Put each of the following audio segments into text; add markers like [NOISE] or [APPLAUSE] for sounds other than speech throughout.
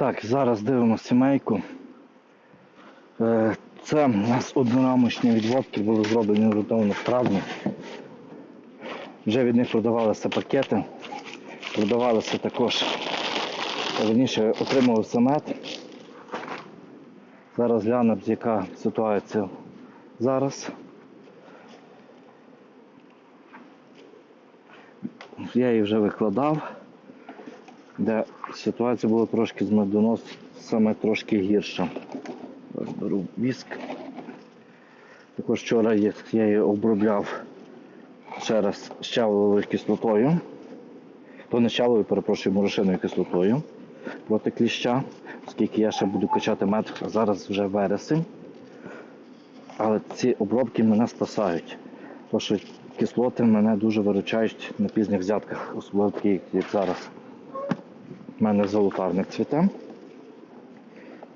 Так, зараз дивимося сімейку. Е, Це у нас однорамочні відводки були зроблені орієнтовно в травні. Вже від них продавалися пакети, продавалися також, верніше отримувався мед. Зараз глянемо, яка ситуація зараз. Я її вже викладав, де ситуація була трошки з медоносами трошки гірша. Беру віск. Також вчора я її обробляв ще раз щавловою кислотою. То не щавловою, перепрошую, морошиною кислотою проти кліща, оскільки я ще буду качати мед, а зараз вже вересень. Але ці обробки мене спасають. Тому що кислоти мене дуже виручають на пізніх взятках, особливо такі, як зараз. У мене золотарник цвіте.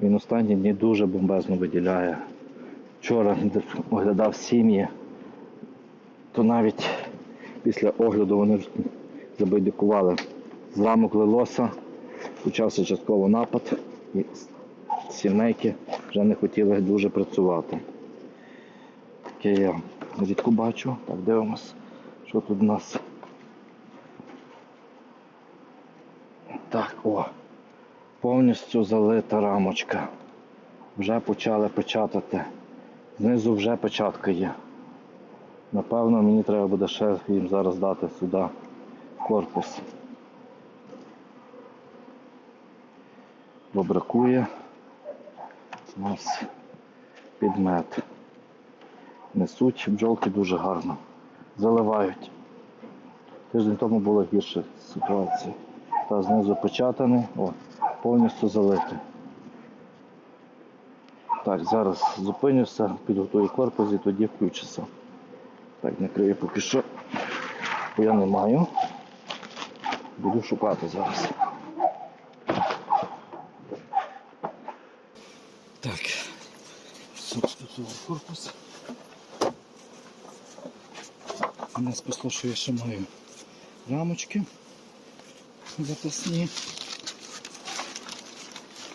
Він останні дні дуже бомбезно виділяє. Вчора [LAUGHS] оглядав сім'ї, то навіть після огляду вони забайдикували. Зламок лилося, почався частково напад, і сімейки вже не хотіли дуже працювати. Таке я рідко бачу. Так, дивимось, що тут у нас. Так, о, повністю залита рамочка. Вже почали печатати. Знизу вже печатка є. Напевно, мені треба буде ще їм зараз дати сюди корпус. Бо бракує у нас підмет. Несуть бджолки дуже гарно. Заливають. Тиждень тому була гірша ситуація. Та знизу печатаний, о, повністю залитий. Так, зараз зупинюся, підготую корпус і тоді включуся. Так, накрию поки що, бо я не маю. Буду шукати зараз. Так, тут корпус. Мене спасло, що я ще маю рамочки запасні.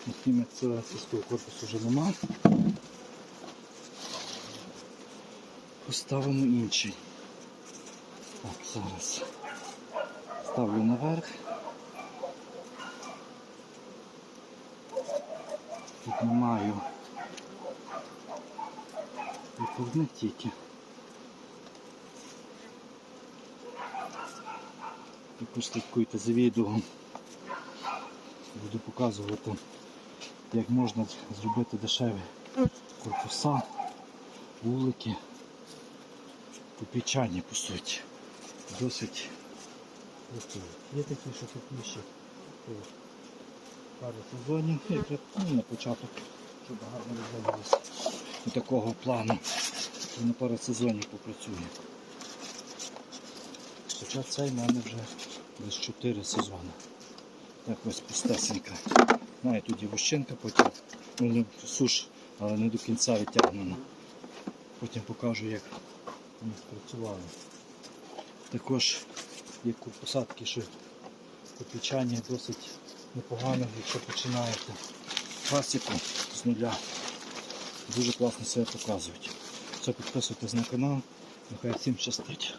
Якими це цього корпусу вже нема. Поставимо інший. Так, зараз ставлю наверх. Піднімаю відповідник тільки. Також слідкуйте за відео. Буду показувати, як можна зробити дешеві корпуса, вулики, попічання по суті. Досить. Є такі, що тут ще пару сезонів, ну, на початок, щоб гарно розвивалося такого плану, що на пару сезонів попрацює. Хоча цей в мене вже десь 4 сезони. Так ось пустесенька. Має тут і вощинка, потім ну, суш, але не до кінця відтягнена. Потім покажу, як вони спрацювали. Також є посадки, що попічання досить непогано, якщо починаєте пасіку з нуля. Дуже класно себе показують. Все, підписуйтесь на канал. Нехай всім щастить.